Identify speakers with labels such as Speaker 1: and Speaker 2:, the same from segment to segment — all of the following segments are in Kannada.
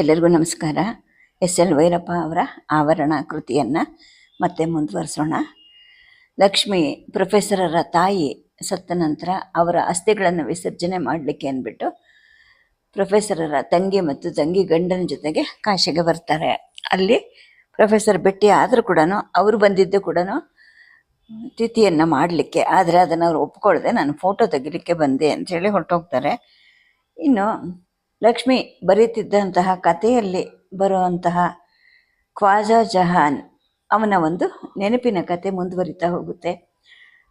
Speaker 1: ಎಲ್ಲರಿಗೂ ನಮಸ್ಕಾರ. ಎಸ್ ಎಲ್ ವೈರಪ್ಪ ಅವರ ಆವರಣ ಕೃತಿಯನ್ನು ಮತ್ತೆ ಮುಂದುವರಿಸೋಣ. ಲಕ್ಷ್ಮಿ ಪ್ರೊಫೆಸರರ ತಾಯಿ ಸತ್ತ ನಂತರ ಅವರ ಅಸ್ಥಿಗಳನ್ನು ವಿಸರ್ಜನೆ ಮಾಡಲಿಕ್ಕೆ ಅಂದ್ಬಿಟ್ಟು ಪ್ರೊಫೆಸರರ ತಂಗಿ ಮತ್ತು ತಂಗಿ ಗಂಡನ ಜೊತೆಗೆ ಕಾಶಿಗೆ ಬರ್ತಾರೆ. ಅಲ್ಲಿ ಪ್ರೊಫೆಸರ್ ಭೇಟಿ ಆದರೂ ಕೂಡ ಅವರು ಬಂದಿದ್ದು ಕೂಡ ತಿಥಿಯನ್ನು ಮಾಡಲಿಕ್ಕೆ, ಆದರೆ ಅದನ್ನು ಅವರು ಒಪ್ಕೊಳ್ಳದೆ ನಾನು ಫೋಟೋ ತೆಗಿಲಿಕ್ಕೆ ಬಂದೆ ಅಂಥೇಳಿ ಹೊರಟೋಗ್ತಾರೆ. ಇನ್ನು ಲಕ್ಷ್ಮಿ ಬರೀತಿದ್ದಂತಹ ಕಥೆಯಲ್ಲಿ ಬರುವಂತಹ ಖ್ವಾಜಾ ಜಹಾನ್ ಅವನ ಒಂದು ನೆನಪಿನ ಕತೆ ಮುಂದುವರಿತಾ ಹೋಗುತ್ತೆ.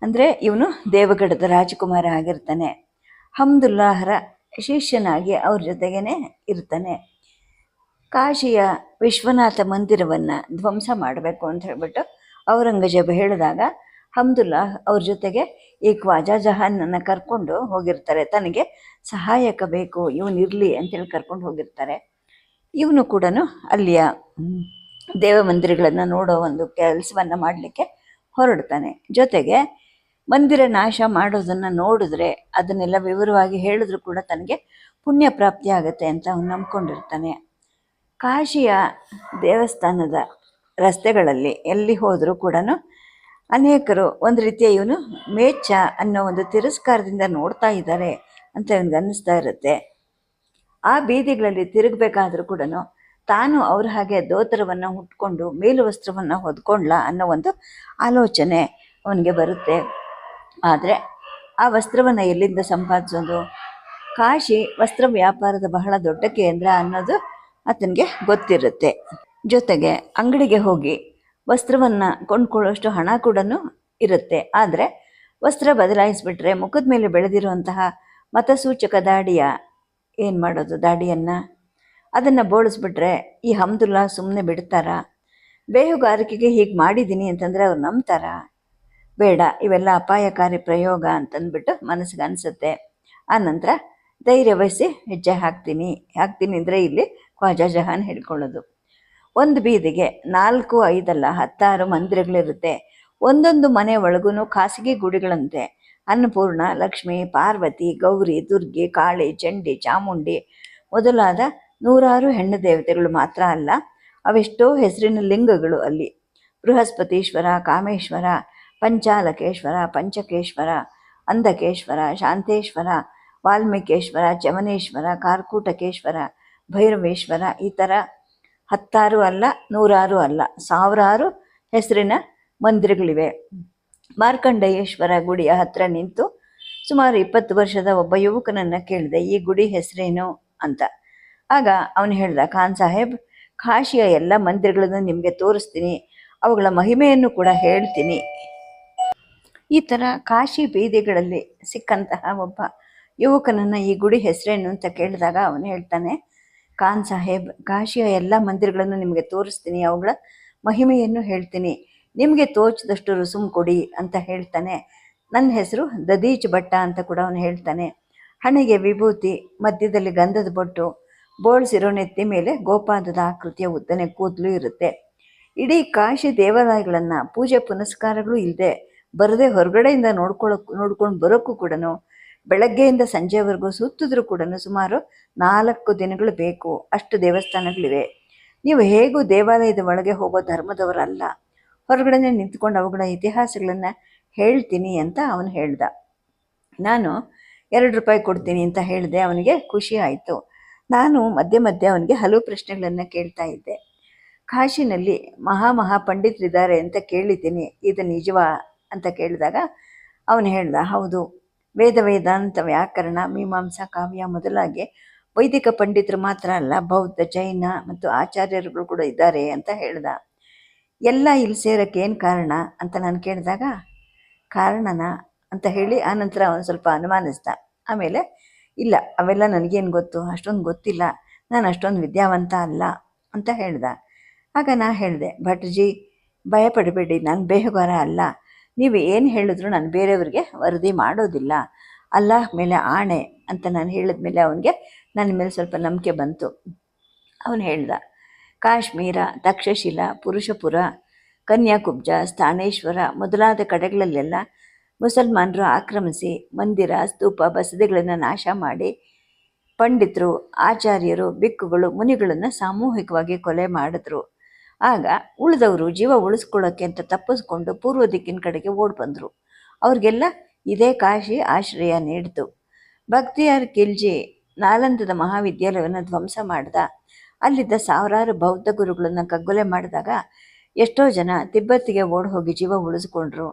Speaker 1: ಅಂದರೆ ಇವನು ದೇವಗಡದ ರಾಜಕುಮಾರ ಆಗಿರ್ತಾನೆ. ಹಮ್ದುಲ್ಲಾಹರ ಶಿಷ್ಯನಾಗಿ ಅವ್ರ ಜೊತೆಗೇನೆ ಇರ್ತಾನೆ. ಕಾಶಿಯ ವಿಶ್ವನಾಥ ಮಂದಿರವನ್ನು ಧ್ವಂಸ ಮಾಡಬೇಕು ಅಂತ ಹೇಳ್ಬಿಟ್ಟು ಔರಂಗಜೇಬ ಹೇಳಿದಾಗ ಹಮ್ದುಲ್ಲಾ ಅವ್ರ ಜೊತೆಗೆ ಈ ಖ್ವಾಜಾ ಜಹಾನನ್ನು ಕರ್ಕೊಂಡು ಹೋಗಿರ್ತಾರೆ. ತನಗೆ ಸಹಾಯಕ ಬೇಕು, ಇವನು ಇರಲಿ ಅಂತೇಳಿ ಕರ್ಕೊಂಡು ಹೋಗಿರ್ತಾರೆ. ಇವನು ಕೂಡ ಅಲ್ಲಿಯ ದೇವ ಮಂದಿರಗಳನ್ನು ನೋಡೋ ಒಂದು ಕೆಲಸವನ್ನು ಮಾಡಲಿಕ್ಕೆ ಹೊರಡ್ತಾನೆ. ಜೊತೆಗೆ ಮಂದಿರ ನಾಶ ಮಾಡೋದನ್ನು ನೋಡಿದ್ರೆ ಅದನ್ನೆಲ್ಲ ವಿವರವಾಗಿ ಹೇಳಿದ್ರು ಕೂಡ ತನಗೆ ಪುಣ್ಯ ಪ್ರಾಪ್ತಿ ಆಗುತ್ತೆ ಅಂತ ಅವನು ನಂಬ್ಕೊಂಡಿರ್ತಾನೆ. ಕಾಶಿಯ ದೇವಸ್ಥಾನದ ರಸ್ತೆಗಳಲ್ಲಿ ಎಲ್ಲಿ ಹೋದರೂ ಕೂಡ ಅನೇಕರು ಒಂದು ರೀತಿಯ ಇವನು ಮೇಚ ಅನ್ನೋ ಒಂದು ತಿರಸ್ಕಾರದಿಂದ ನೋಡ್ತಾ ಇದ್ದಾರೆ ಅಂತ ಇವನಿಗೆ ಅನ್ನಿಸ್ತಾ ಇರುತ್ತೆ. ಆ ಬೀದಿಗಳಲ್ಲಿ ತಿರುಗಬೇಕಾದ್ರೂ ಕೂಡ ತಾನು ಅವ್ರ ಹಾಗೆ ದೋತರವನ್ನು ಹುಟ್ಕೊಂಡು ಮೇಲು ವಸ್ತ್ರವನ್ನು ಹೊದ್ಕೊಂಡ್ಲ ಅನ್ನೋ ಒಂದು ಆಲೋಚನೆ ಅವನಿಗೆ ಬರುತ್ತೆ. ಆದರೆ ಆ ವಸ್ತ್ರವನ್ನು ಎಲ್ಲಿಂದ ಸಂಪಾದಿಸೋದು? ಕಾಶಿ ವಸ್ತ್ರ ವ್ಯಾಪಾರದ ಬಹಳ ದೊಡ್ಡ ಕೇಂದ್ರ ಅನ್ನೋದು ಆತನಿಗೆ ಗೊತ್ತಿರುತ್ತೆ. ಜೊತೆಗೆ ಅಂಗಡಿಗೆ ಹೋಗಿ ವಸ್ತ್ರವನ್ನು ಕೊಂಡ್ಕೊಳ್ಳೋಷ್ಟು ಹಣ ಕೂಡ ಇರುತ್ತೆ. ಆದರೆ ವಸ್ತ್ರ ಬದಲಾಯಿಸಿಬಿಟ್ರೆ ಮುಖದ ಮೇಲೆ ಬೆಳೆದಿರುವಂತಹ ಮತಸೂಚಕ ದಾಡಿಯ ಏನು ಮಾಡೋದು ದಾಡಿಯನ್ನು? ಅದನ್ನು ಬೋಳಿಸ್ಬಿಟ್ರೆ ಈ ಹಮ್ದುಲ್ಲಾ ಸುಮ್ಮನೆ ಬಿಡ್ತಾರಾ? ಬೇಹುಗಾರಿಕೆಗೆ ಹೀಗೆ ಮಾಡಿದ್ದೀನಿ ಅಂತಂದರೆ ಅವ್ರು ನಂಬ್ತಾರಾ? ಬೇಡ, ಇವೆಲ್ಲ ಅಪಾಯಕಾರಿ ಪ್ರಯೋಗ ಅಂತಂದ್ಬಿಟ್ಟು ಮನಸ್ಸಿಗೆ ಅನಿಸುತ್ತೆ. ಆನಂತರ ಧೈರ್ಯ ವಹಿಸಿ ಹೆಜ್ಜೆ ಹಾಕ್ತೀನಿ. ಹಾಕ್ತೀನಿ ಅಂದರೆ ಇಲ್ಲಿ ಖ್ವಾಜಾ ಜಹಾನ್ ಹೇಳ್ಕೊಳ್ಳೋದು. ಒಂದು ಬೀದಿಗೆ ನಾಲ್ಕು, ಐದಲ್ಲ, ಹತ್ತಾರು ಮಂದಿರಗಳಿರುತ್ತೆ. ಒಂದೊಂದು ಮನೆ ಒಳಗೂ ಖಾಸಗಿ ಗುಡಿಗಳಂತೆ. ಅನ್ನಪೂರ್ಣ, ಲಕ್ಷ್ಮಿ, ಪಾರ್ವತಿ, ಗೌರಿ, ದುರ್ಗಿ, ಕಾಳಿ, ಚಂಡಿ, ಚಾಮುಂಡಿ ಮೊದಲಾದ ನೂರಾರು ಹೆಣ್ಣು ದೇವತೆಗಳು ಮಾತ್ರ ಅಲ್ಲ, ಅವೆಷ್ಟೋ ಹೆಸರಿನ ಲಿಂಗಗಳು ಅಲ್ಲಿ. ಬೃಹಸ್ಪತೀಶ್ವರ, ಕಾಮೇಶ್ವರ, ಪಂಚಾಲಕೇಶ್ವರ, ಪಂಚಕೇಶ್ವರ, ಅಂಧಕೇಶ್ವರ, ಶಾಂತೇಶ್ವರ, ವಾಲ್ಮೀಕೇಶ್ವರ, ಚಮನೇಶ್ವರ, ಕಾರ್ಕೂಟಕೇಶ್ವರ, ಭೈರವೇಶ್ವರ ಈ ಥರ ಹತ್ತಾರು ಅಲ್ಲ, ನೂರಾರು ಅಲ್ಲ. ಸಾವಿರಾರು ಹೆಸರಿನ ಮಂದಿರಗಳಿವೆ. ಮಾರ್ಕಂಡೇಶ್ವರ ಗುಡಿಯ ಹತ್ರ ನಿಂತು ಸುಮಾರು ಇಪ್ಪತ್ತು ವರ್ಷದ ಒಬ್ಬ ಯುವಕನನ್ನು ಕೇಳಿದೆ, ಈ ಗುಡಿ ಹೆಸರೇನು? ಅಂತ. ಆಗ ಅವನು ಹೇಳ್ದ, ಖಾನ್ ಸಾಹೇಬ್, ಕಾಶಿಯ ಎಲ್ಲ ಮಂದಿರಗಳನ್ನು ನಿಮಗೆ ತೋರಿಸ್ತೀನಿ. ಅವುಗಳ ಮಹಿಮೆಯನ್ನು ಕೂಡ ಹೇಳ್ತೀನಿ. ಈ ಥರ ಕಾಶಿ ಬೀದಿಗಳಲ್ಲಿ ಸಿಕ್ಕಂತಹ ಒಬ್ಬ ಯುವಕನನ್ನು ಈ ಗುಡಿ ಹೆಸರೇನು ಅಂತ ಕೇಳಿದಾಗ ಅವನು ಹೇಳ್ತಾನೆ ಖಾನ್ ಸಾಹೇಬ್, ಕಾಶಿಯ ಎಲ್ಲ ಮಂದಿರಗಳನ್ನು ನಿಮಗೆ ತೋರಿಸ್ತೀನಿ, ಅವುಗಳ ಮಹಿಮೆಯನ್ನು ಹೇಳ್ತೀನಿ. ನಿಮಗೆ ತೋಚದಷ್ಟು ರುಸುಮ್ ಕೊಡಿ ಅಂತ ಹೇಳ್ತಾನೆ. ನನ್ನ ಹೆಸರು ದದೀಚ್ ಭಟ್ಟ ಅಂತ ಕೂಡ ಅವನು ಹೇಳ್ತಾನೆ. ಹಣೆಗೆ ವಿಭೂತಿ, ಮಧ್ಯದಲ್ಲಿ ಗಂಧದ ಬೊಟ್ಟು ಬೋಳ್ಸಿರೋ ನೆತ್ತಿ ಮೇಲೆ ಗೋಪಾದದ ಆಕೃತಿಯ ಉದ್ದನೆ ಕೂದಲು ಇರುತ್ತೆ. ಇಡೀ ಕಾಶಿ ದೇವಾಲಯಗಳನ್ನು ಪೂಜೆ ಪುನಸ್ಕಾರಗಳು ಇಲ್ಲದೆ ಬರದೇ ಹೊರಗಡೆಯಿಂದ ನೋಡ್ಕೊಳ್ಳೋಕೆ ನೋಡ್ಕೊಂಡು ಬರೋಕ್ಕೂ ಕೂಡ ಬೆಳಗ್ಗೆಯಿಂದ ಸಂಜೆವರೆಗೂ ಸುತ್ತಿದ್ರು ಕೂಡ ಸುಮಾರು ನಾಲ್ಕು ದಿನಗಳು ಬೇಕು. ಅಷ್ಟು ದೇವಸ್ಥಾನಗಳಿವೆ. ನೀವು ಹೇಗೂ ದೇವಾಲಯದ ಒಳಗೆ ಹೋಗೋ ಧರ್ಮದವರಲ್ಲ. ಹೊರಗಡೆ ನಿಂತ್ಕೊಂಡು ಅವುಗಳ ಇತಿಹಾಸಗಳನ್ನು ಹೇಳ್ತೀನಿ ಅಂತ ಅವನು ಹೇಳ್ದ. ನಾನು ಎರಡು ರೂಪಾಯಿ ಕೊಡ್ತೀನಿ ಅಂತ ಹೇಳಿದೆ. ಅವನಿಗೆ ಖುಷಿ ಆಯಿತು. ನಾನು ಮಧ್ಯೆ ಮಧ್ಯೆ ಅವನಿಗೆ ಹಲವು ಪ್ರಶ್ನೆಗಳನ್ನು ಕೇಳ್ತಾ ಇದ್ದೆ. ಕಾಶಿನಲ್ಲಿ ಮಹಾ ಮಹಾ ಪಂಡಿತರಿದ್ದಾರೆ ಅಂತ ಕೇಳಿದ್ದೀನಿ. ಇದು ನಿಜವಾ? ಅಂತ ಕೇಳಿದಾಗ ಅವನು ಹೇಳ್ದ, ಹೌದು. ವೇದ ವೇದಾಂತ ವ್ಯಾಕರಣ, ಮೀಮಾಂಸಾ, ಕಾವ್ಯ ಮೊದಲಾಗಿ ವೈದಿಕ ಪಂಡಿತರು ಮಾತ್ರ ಅಲ್ಲ, ಬೌದ್ಧ, ಜೈನ ಮತ್ತು ಆಚಾರ್ಯರುಗಳು ಕೂಡ ಇದ್ದಾರೆ ಅಂತ ಹೇಳ್ದ. ಎಲ್ಲ ಇಲ್ಲಿ ಸೇರಕ್ಕೆ ಏನು ಕಾರಣ ಅಂತ ನಾನು ಕೇಳಿದಾಗ, ಕಾರಣನ ಅಂತ ಹೇಳಿ ಆನಂತರ ಅವನು ಸ್ವಲ್ಪ ಅನುಮಾನಿಸ್ದ. ಆಮೇಲೆ, ಇಲ್ಲ, ಅವೆಲ್ಲ ನನಗೇನು ಗೊತ್ತು, ಅಷ್ಟೊಂದು ಗೊತ್ತಿಲ್ಲ, ನಾನು ಅಷ್ಟೊಂದು ವಿದ್ಯಾವಂತ ಅಲ್ಲ ಅಂತ ಹೇಳ್ದ. ಆಗ ನಾ ಹೇಳಿದೆ ಭಟ್ಜಿ ಭಯಪಡಬೇಡಿ, ನಾನು ಬೇಹುಗಾರ ಅಲ್ಲ ನೀವು ಏನು ಹೇಳಿದ್ರು ನಾನು ಬೇರೆಯವ್ರಿಗೆ ವರದಿ ಮಾಡೋದಿಲ್ಲ. ಅಲ್ಲಾಹ್ ಮೇಲೆ ಆಣೆ ಅಂತ ನಾನು ಹೇಳಿದ್ಮೇಲೆ ಅವನಿಗೆ ನನ್ನ ಮೇಲೆ ಸ್ವಲ್ಪ ನಂಬಿಕೆ ಬಂತು. ಅವನು ಹೇಳ್ದ, ಕಾಶ್ಮೀರ, ತಕ್ಷಶಿಲ, ಪುರುಷಪುರ, ಕನ್ಯಾಕುಬ್ಜ, ಸ್ಥಾನೇಶ್ವರ ಮೊದಲಾದ ಕಡೆಗಳಲ್ಲೆಲ್ಲ ಮುಸಲ್ಮಾನರು ಆಕ್ರಮಿಸಿ ಮಂದಿರ, ಸ್ತೂಪ, ಬಸದಿಗಳನ್ನು ನಾಶ ಮಾಡಿ ಪಂಡಿತರು, ಆಚಾರ್ಯರು, ಬಿಕ್ಕುಗಳು, ಮುನಿಗಳನ್ನು ಸಾಮೂಹಿಕವಾಗಿ ಕೊಲೆ ಮಾಡಿದ್ರು. ಆಗ ಉಳಿದವರು ಜೀವ ಉಳಿಸ್ಕೊಳ್ಳೋಕ್ಕೆ ಅಂತ ತಪ್ಪಿಸ್ಕೊಂಡು ಪೂರ್ವ ದಿಕ್ಕಿನ ಕಡೆಗೆ ಓಡ್ ಬಂದರು. ಅವ್ರಿಗೆಲ್ಲ ಇದೇ ಕಾಶಿ ಆಶ್ರಯ ನೀಡಿತು. ಭಕ್ತಿಯಾರ್ ಖಿಲ್ಜಿ ನಾಲಂದದ ಮಹಾವಿದ್ಯಾಲಯವನ್ನು ಧ್ವಂಸ ಮಾಡಿದ. ಅಲ್ಲಿದ್ದ ಸಾವಿರಾರು ಬೌದ್ಧ ಗುರುಗಳನ್ನು ಕಗ್ಗೊಲೆ ಮಾಡಿದಾಗ ಎಷ್ಟೋ ಜನ ತಿಬ್ಬತ್ತಿಗೆ ಓಡ್ ಹೋಗಿ ಜೀವ ಉಳಿಸ್ಕೊಂಡ್ರು.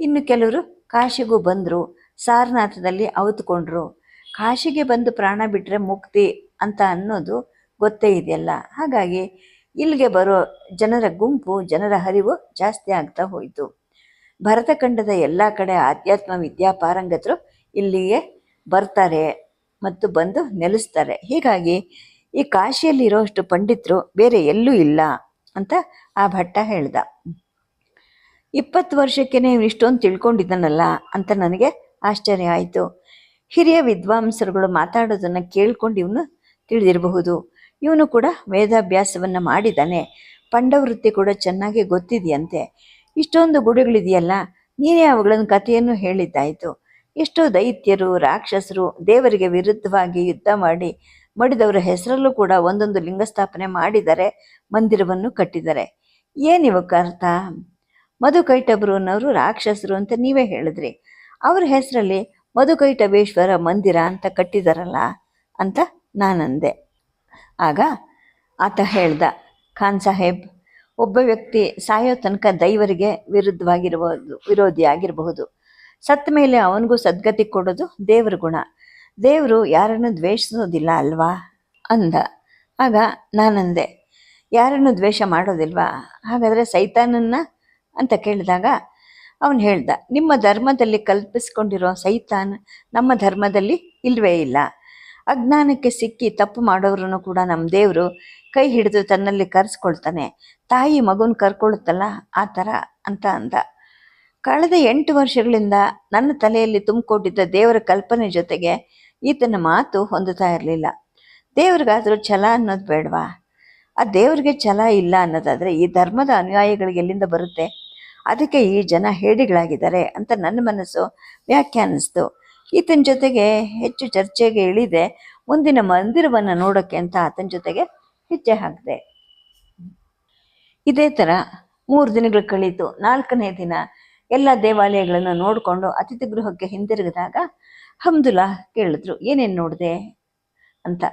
Speaker 1: ಇನ್ನು ಕೆಲವರು ಕಾಶಿಗೂ ಬಂದರು, ಸಾರನಾಥದಲ್ಲಿ ಅವತ್ಕೊಂಡ್ರು ಕಾಶಿಗೆ ಬಂದು ಪ್ರಾಣ ಬಿಟ್ಟರೆ ಮುಕ್ತಿ ಅಂತ ಅನ್ನೋದು ಗೊತ್ತೇ ಇದೆಯಲ್ಲ. ಹಾಗಾಗಿ ಇಲ್ಲಿಗೆ ಬರೋ ಜನರ ಗುಂಪು, ಜನರ ಹರಿವು ಜಾಸ್ತಿ ಆಗ್ತಾ ಹೋಯಿತು. ಭರತಖಂಡದ ಎಲ್ಲ ಕಡೆ ಆಧ್ಯಾತ್ಮ ವಿದ್ಯಾ ಪಾರಂಗತರು ಇಲ್ಲಿಗೆ ಬರ್ತಾರೆ ಮತ್ತು ಬಂದು ನೆಲೆಸ್ತಾರೆ. ಹೀಗಾಗಿ ಈ ಕಾಶಿಯಲ್ಲಿರೋಷ್ಟು ಪಂಡಿತರು ಬೇರೆ ಎಲ್ಲೂ ಇಲ್ಲ ಅಂತ ಆ ಭಟ್ಟ ಹೇಳ್ದ. ಇಪ್ಪತ್ತು ವರ್ಷಕ್ಕೆ ಇಷ್ಟೊಂದು ತಿಳ್ಕೊಂಡಿದ್ದಾನಲ್ಲ ಅಂತ ನನಗೆ ಆಶ್ಚರ್ಯ ಆಯಿತು. ಹಿರಿಯ ವಿದ್ವಾಂಸರುಗಳು ಮಾತಾಡೋದನ್ನು ಕೇಳ್ಕೊಂಡು ಇವನು ತಿಳಿದಿರಬಹುದು. ಇವನು ಕೂಡ ವೇದಾಭ್ಯಾಸವನ್ನು ಮಾಡಿದ್ದಾನೆ ಪಂಡವೃತ್ತಿ ಕೂಡ ಚೆನ್ನಾಗಿ ಗೊತ್ತಿದೆಯಂತೆ. ಇಷ್ಟೊಂದು ಗುಡಿಗಳಿದೆಯಲ್ಲ, ನೀನೇ ಅವುಗಳನ್ನು ಕಥೆಯನ್ನು ಹೇಳಿದ್ದಾಯಿತು. ಎಷ್ಟೋ ದೈತ್ಯರು, ರಾಕ್ಷಸರು ದೇವರಿಗೆ ವಿರುದ್ಧವಾಗಿ ಯುದ್ಧ ಮಾಡಿ, ಮಡಿದವರ ಹೆಸರಲ್ಲೂ ಕೂಡ ಒಂದೊಂದು ಲಿಂಗ ಸ್ಥಾಪನೆ ಮಾಡಿದರೆ ಮಂದಿರವನ್ನು ಕಟ್ಟಿದ್ದಾರೆ ಏನಿವಕ್ಕೆ ಅರ್ಥ ಮಧುಕೈಟಭರು ಅನ್ನೋರು ರಾಕ್ಷಸರು ಅಂತ ನೀವೇ ಹೇಳಿದ್ರಿ. ಅವ್ರ ಹೆಸರಲ್ಲಿ ಮಧುಕೈಟಭೇಶ್ವರ ಮಂದಿರ ಅಂತ ಕಟ್ಟಿದಾರಲ್ಲ ಅಂತ ನಾನಂದೆ. ಆಗ ಆತ ಹೇಳ್ದ, ಖಾನ್ ಸಾಹೇಬ್, ಒಬ್ಬ ವ್ಯಕ್ತಿ ಸಾಯೋ ತನಕ ದೈವರಿಗೆ ವಿರುದ್ಧವಾಗಿರಬಹುದು ವಿರೋಧಿ ಆಗಿರಬಹುದು ಸತ್ತ ಮೇಲೆ ಅವನಿಗೂ ಸದ್ಗತಿ ಕೊಡೋದು ದೇವರ ಗುಣ. ದೇವರು ಯಾರನ್ನು ದ್ವೇಷಿಸೋದಿಲ್ಲ ಅಲ್ವಾ? ಅಂದ. ಆಗ, ನಾನಂದೆ, ಯಾರನ್ನು ದ್ವೇಷ ಮಾಡೋದಿಲ್ವಾ? ಹಾಗಾದರೆ ಸೈತಾನನ್ನ? ಅಂತ ಕೇಳಿದಾಗ ಅವನು ಹೇಳ್ದ, ನಿಮ್ಮ ಧರ್ಮದಲ್ಲಿ ಕಲ್ಪಿಸ್ಕೊಂಡಿರೋ ಸೈತಾನ್ ನಮ್ಮ ಧರ್ಮದಲ್ಲಿ ಇಲ್ವೇ ಇಲ್ಲ. ಅಜ್ಞಾನಕ್ಕೆ ಸಿಕ್ಕಿ ತಪ್ಪು ಮಾಡೋರನ್ನು ಕೂಡ ನಮ್ಮ ದೇವರು ಕೈ ಹಿಡಿದು ತನ್ನಲ್ಲಿ ಕರೆಸ್ಕೊಳ್ತಾನೆ. ತಾಯಿ ಮಗುನ ಕರ್ಕೊಳ್ಳುತ್ತಲ್ಲ? ಆ ಥರ ಅಂತ ಅಂದ. ಕಳೆದ ಎಂಟು ವರ್ಷಗಳಿಂದ ನನ್ನ ತಲೆಯಲ್ಲಿ ತುಂಬಿಕೊಂಡಿದ್ದ ದೇವರ ಕಲ್ಪನೆ ಜೊತೆಗೆ ಈತನ ಮಾತು ಹೊಂದುತ್ತಾ ಇರಲಿಲ್ಲ. ದೇವ್ರಿಗಾದರೂ ಛಲ ಅನ್ನೋದು ಬೇಡವಾ? ಆ ದೇವ್ರಿಗೆ ಛಲ ಇಲ್ಲ ಅನ್ನೋದಾದರೆ ಈ ಧರ್ಮದ ಅನುಯಾಯಿಗಳಿಗೆ ಎಲ್ಲಿಂದ ಬರುತ್ತೆ? ಅದಕ್ಕೆ ಈ ಜನ ಹೇಡಿಗಳಾಗಿದ್ದಾರೆ ಅಂತ ನನ್ನ ಮನಸ್ಸು ವ್ಯಾಖ್ಯಾನಿಸ್ತು. ಈತನ ಜೊತೆಗೆ ಹೆಚ್ಚು ಚರ್ಚೆಗೆ ಇಳಿದೆ. ಮುಂದಿನ ಮಂದಿರವನ್ನು ನೋಡೋಕ್ಕೆ ಅಂತ ಆತನ ಜೊತೆಗೆ ಹೆಜ್ಜೆ ಹಾಕಿದೆ. ಇದೇ ಥರ ಮೂರು ದಿನಗಳು ಕಳೀತು. ನಾಲ್ಕನೇ ದಿನ ಎಲ್ಲ ದೇವಾಲಯಗಳನ್ನು ನೋಡಿಕೊಂಡು ಅತಿಥಿ ಗೃಹಕ್ಕೆ ಹಿಂದಿರುಗಿದಾಗ ಹಮ್ದುಲ್ಲಾ ಕೇಳಿದ್ರು, ಏನೇನು ನೋಡಿದೆ? ಅಂತ.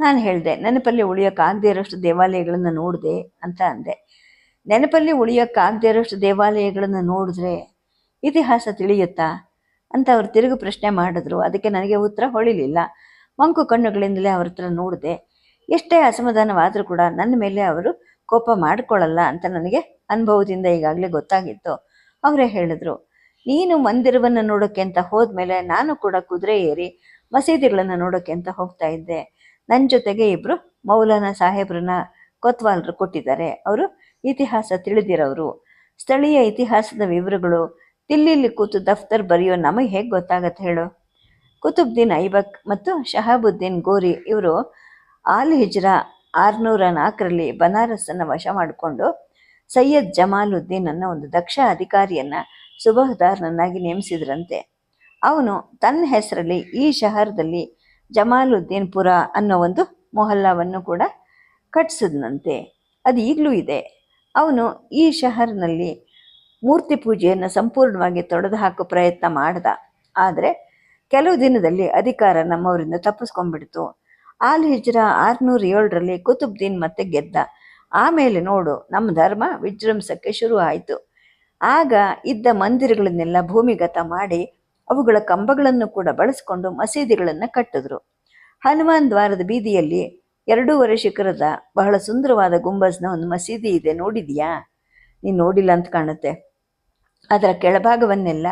Speaker 1: ನಾನು ಹೇಳಿದೆ, ನೆನಪಲ್ಲಿ ಉಳಿಯೋಕ್ಕಾಗದೇ ಇರೋಷ್ಟು ದೇವಾಲಯಗಳನ್ನು ನೋಡಿದೆ ಅಂತ ಅಂದೆ. ನೆನಪಲ್ಲಿ ಉಳಿಯೋಕ್ಕಾಗದೇ ಇರೋಷ್ಟು ದೇವಾಲಯಗಳನ್ನು ನೋಡಿದ್ರೆ ಇತಿಹಾಸ ತಿಳಿಯುತ್ತಾ? ಅಂತ ಅವರು ತಿರುಗು ಪ್ರಶ್ನೆ ಮಾಡಿದ್ರು. ಅದಕ್ಕೆ ನನಗೆ ಉತ್ತರ ಹೊಳಿಲಿಲ್ಲ. ಮಂಕು ಕಣ್ಣುಗಳಿಂದಲೇ ಅವ್ರ ಹತ್ರ ನೋಡಿದೆ, ಎಷ್ಟೇ ಅಸಮಾಧಾನವಾದರೂ ಕೂಡ ನನ್ನ ಮೇಲೆ ಅವರು ಕೋಪ ಮಾಡಿಕೊಳ್ಳಲ್ಲ ಅಂತ ನನಗೆ ಅನುಭವದಿಂದ ಈಗಾಗಲೇ ಗೊತ್ತಾಗಿತ್ತು. ಅವರೇ ಹೇಳಿದ್ರು, ನೀನು ಮಂದಿರವನ್ನು ನೋಡೋಕ್ಕೆ ಅಂತ ಹೋದ್ಮೇಲೆ ನಾನು ಕೂಡ ಕುದುರೆ ಏರಿ ಮಸೀದಿಗಳನ್ನು ನೋಡೋಕ್ಕೆ ಅಂತ ಹೋಗ್ತಾ ಇದ್ದೆ. ನನ್ನ ಜೊತೆಗೆ ಇಬ್ಬರು ಮೌಲಾನ ಸಾಹೇಬ್ರನ್ನ ಕೊತ್ವಾಲ್ರು ಕೊಟ್ಟಿದ್ದಾರೆ. ಅವರು ಇತಿಹಾಸ ತಿಳಿದಿರೋರು. ಸ್ಥಳೀಯ ಇತಿಹಾಸದ ವಿವರಗಳು ದಿಲ್ಲಿಲಿ ಕೂತು ದಫ್ತರ್ ಬರೆಯೋ ನಮಗೆ ಹೇಗೆ ಗೊತ್ತಾಗತ್ತೆ ಹೇಳು? ಕುತುಬ್ದೀನ್ ಐಬಕ್ ಮತ್ತು ಶಹಾಬುದ್ದೀನ್ ಗೋರಿ ಇವರು ಆಲ್ ಹಿಜ್ರಾ ಆರುನೂರ ನಾಲ್ಕರಲ್ಲಿ ಬನಾರಸ್ಸನ್ನು ವಶ ಮಾಡಿಕೊಂಡು ಸೈಯದ್ ಜಮಾಲುದ್ದೀನ್ ಅನ್ನೋ ಒಂದು ದಕ್ಷ ಅಧಿಕಾರಿಯನ್ನು ಸುಬಹದಾರ್ನನ್ನಾಗಿ ನೇಮಿಸಿದ್ರಂತೆ. ಅವನು ತನ್ನ ಹೆಸರಲ್ಲಿ ಈ ಶಹರದಲ್ಲಿ ಜಮಾಲುದ್ದೀನ್ ಪುರ ಅನ್ನೋ ಒಂದು ಮೊಹಲ್ಲಾವನ್ನು ಕೂಡ ಕಟ್ಟಿಸಿದ್ನಂತೆ ಅದು ಈಗಲೂ ಇದೆ. ಅವನು ಈ ಶಹರ್ನಲ್ಲಿ ಮೂರ್ತಿ ಪೂಜೆಯನ್ನು ಸಂಪೂರ್ಣವಾಗಿ ತೊಡೆದು ಹಾಕೋ ಪ್ರಯತ್ನ ಮಾಡ್ದ. ಆದರೆ ಕೆಲವು ದಿನದಲ್ಲಿ ಅಧಿಕಾರ ನಮ್ಮವರಿಂದ ತಪ್ಪಿಸ್ಕೊಂಡ್ಬಿಡ್ತು. ಆಲ್ ಹಿಜ್ರಾ ಆರುನೂರ ಏಳರಲ್ಲಿ ಕುತುಬ್ದೀನ್ ಮತ್ತೆ ಗೆದ್ದ. ಆಮೇಲೆ ನೋಡು, ನಮ್ಮ ಧರ್ಮ ವಿಜೃಂಸಕ್ಕೆ ಶುರು ಆಯಿತು. ಆಗ ಇದ್ದ ಮಂದಿರಗಳನ್ನೆಲ್ಲ ಭೂಮಿಗತ ಮಾಡಿ ಅವುಗಳ ಕಂಬಗಳನ್ನು ಕೂಡ ಬಳಸ್ಕೊಂಡು ಮಸೀದಿಗಳನ್ನು ಕಟ್ಟಿದ್ರು. ಹನುಮಾನ್ ದ್ವಾರದ ಬೀದಿಯಲ್ಲಿ ಎರಡೂವರೆ ಶಿಖರದ ಬಹಳ ಸುಂದರವಾದ ಗುಂಬಜ್ನ ಒಂದು ಮಸೀದಿ ಇದೆ, ನೋಡಿದೀಯಾ? ನೀನು ನೋಡಿಲ್ಲ ಅಂತ ಕಾಣುತ್ತೆ. ಅದರ ಕೆಳಭಾಗವನ್ನೆಲ್ಲ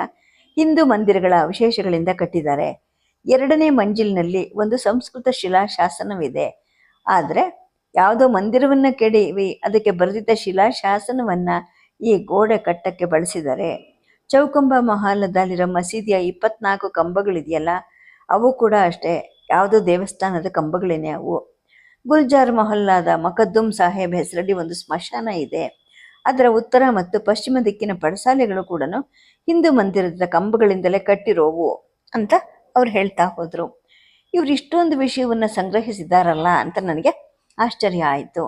Speaker 1: ಹಿಂದೂ ಮಂದಿರಗಳ ಅವಶೇಷಗಳಿಂದ ಕಟ್ಟಿದ್ದಾರೆ. ಎರಡನೇ ಮಂಜಿಲಿನಲ್ಲಿ ಒಂದು ಸಂಸ್ಕೃತ ಶಿಲಾಶಾಸನವಿದೆ. ಆದರೆ ಯಾವುದೋ ಮಂದಿರವನ್ನ ಕೆಡವಿ, ಅದಕ್ಕೆ ಬರೆದಿದ್ದ ಶಿಲಾಶಾಸನವನ್ನ ಈ ಗೋಡೆ ಕಟ್ಟಕ್ಕೆ ಬಳಸಿದ್ದಾರೆ. ಚೌಕಂಬ ಮಹಾಲದಲ್ಲಿರೋ ಮಸೀದಿಯ ಇಪ್ಪತ್ನಾಲ್ಕು ಕಂಬಗಳಿದೆಯಲ್ಲ, ಅವು ಕೂಡ ಅಷ್ಟೇ. ಯಾವುದೋ ದೇವಸ್ಥಾನದ ಕಂಬಗಳೇನೆ ಅವು. ಗುಲ್ಜಾರ್ ಮೊಹಲ್ಲಾದ ಮಕದ್ದುಮ್ ಸಾಹೇಬ್ ಹೆಸರಲ್ಲಿ ಒಂದು ಸ್ಮಶಾನ ಇದೆ. ಅದರ ಉತ್ತರ ಮತ್ತು ಪಶ್ಚಿಮ ದಿಕ್ಕಿನ ಪಡಸಾಲೆಗಳು ಕೂಡ ಹಿಂದೂ ಮಂದಿರದ ಕಂಬಗಳಿಂದಲೇ ಕಟ್ಟಿರೋವು ಅಂತ ಅವ್ರು ಹೇಳ್ತಾ ಹೋದರು. ಇವರು ಇಷ್ಟೊಂದು ವಿಷಯವನ್ನು ಸಂಗ್ರಹಿಸಿದ್ದಾರಲ್ಲ ಅಂತ ನನಗೆ ಆಶ್ಚರ್ಯ ಆಯಿತು.